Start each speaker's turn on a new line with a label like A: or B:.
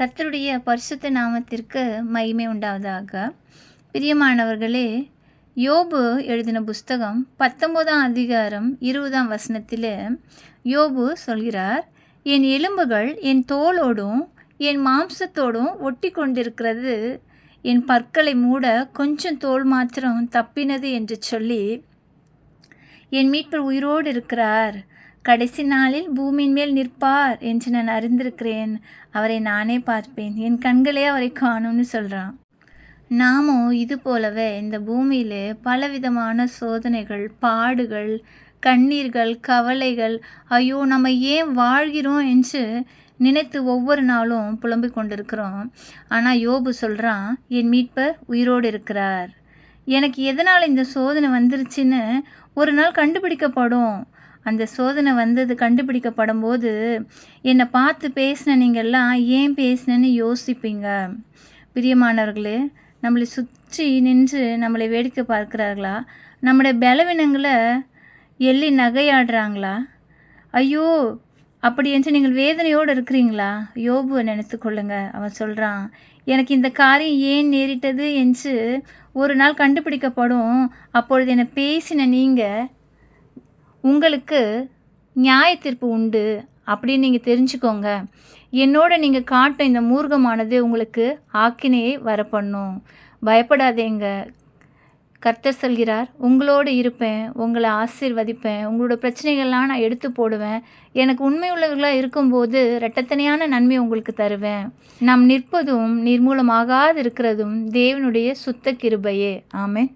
A: கர்த்தருடைய பரிசுத்த நாமத்திற்கு மகிமை உண்டாவதாக. பிரியமானவர்களே யோபு எழுதின புஸ்தகம் பத்தொன்பதாம் அதிகாரம் இருபதாம் வசனத்தில் யோபு சொல்கிறார் என் எலும்புகள் என் தோலோடும் என் மாம்சத்தோடும் ஒட்டி கொண்டிருக்கிறது என் பற்களை மூட கொஞ்சம் தோல் மாத்திரம் தப்பினது என்று சொல்லி என் மீட்பர் உயிரோடு இருக்கிறார். கடைசி நாளில் பூமியின் மேல் நிற்பார் என்று நான் அறிந்திருக்கிறேன். அவரை நானே பார்ப்பேன். என் கண்களே அவரை காணும்னு சொல்கிறான் நாமும் இது போலவே இந்த பூமியில் பலவிதமான சோதனைகள் பாடுகள் கண்ணீர்கள் கவலைகள் ஐயோ நம்ம ஏன் வாழ்கிறோம் என்று நினைத்து ஒவ்வொரு நாளும் புலம்பிக் கொண்டிருக்கிறோம். ஆனால் யோபு சொல்கிறான் என் மீட்பர் உயிரோடு இருக்கிறார். எனக்கு எதனால் இந்த சோதனை வந்துருச்சுன்னு ஒரு நாள் கண்டுபிடிக்கப்படும். அந்த சோதனை வந்தது கண்டுபிடிக்கப்படும் போது என்னை பார்த்து பேசின நீங்கள்லாம் ஏன் பேசினேன்னு யோசிப்பீங்க? பிரியமானவர்களே நம்மளை சுற்றி நின்று நம்மளை வேடிக்கை பார்க்குறார்களா? நம்முடைய பலவீனங்களை எள்ளி நகையாடுறாங்களா? ஐயோ அப்படி என்று நீங்கள் வேதனையோடு இருக்கிறீங்களா? யோபுவை நினைத்து கொள்ளுங்க. அவன் சொல்கிறான் எனக்கு இந்த காரியம் ஏன் நேரிட்டது? என்று ஒரு நாள் கண்டுபிடிக்கப்படும். அப்பொழுது என்னை பேசின நீங்கள் உங்களுக்கு நியாய தீர்ப்பு உண்டு அப்படின்னு நீங்கள் தெரிஞ்சுக்கோங்க. என்னோட நீங்கள் காட்டும் இந்த மூர்க்கமானது உங்களுக்கு ஆக்கினையை வரப்பண்ணும். பயப்படாதேங்க. கர்த்தர் சொல்கிறார் உங்களோடு இருப்பேன் உங்களை ஆசீர்வதிப்பேன் உங்களோட பிரச்சனைகள்லாம் நான் எடுத்து போடுவேன். எனக்கு உண்மை உள்ளவர்களாக இருக்கும்போது இரட்டத்தனையான நன்மை உங்களுக்கு தருவேன். நாம் நிற்பதும் நிர்மூலமாகாது இருக்கிறதும் தேவனுடைய சுத்த கிருபையே. ஆமென்.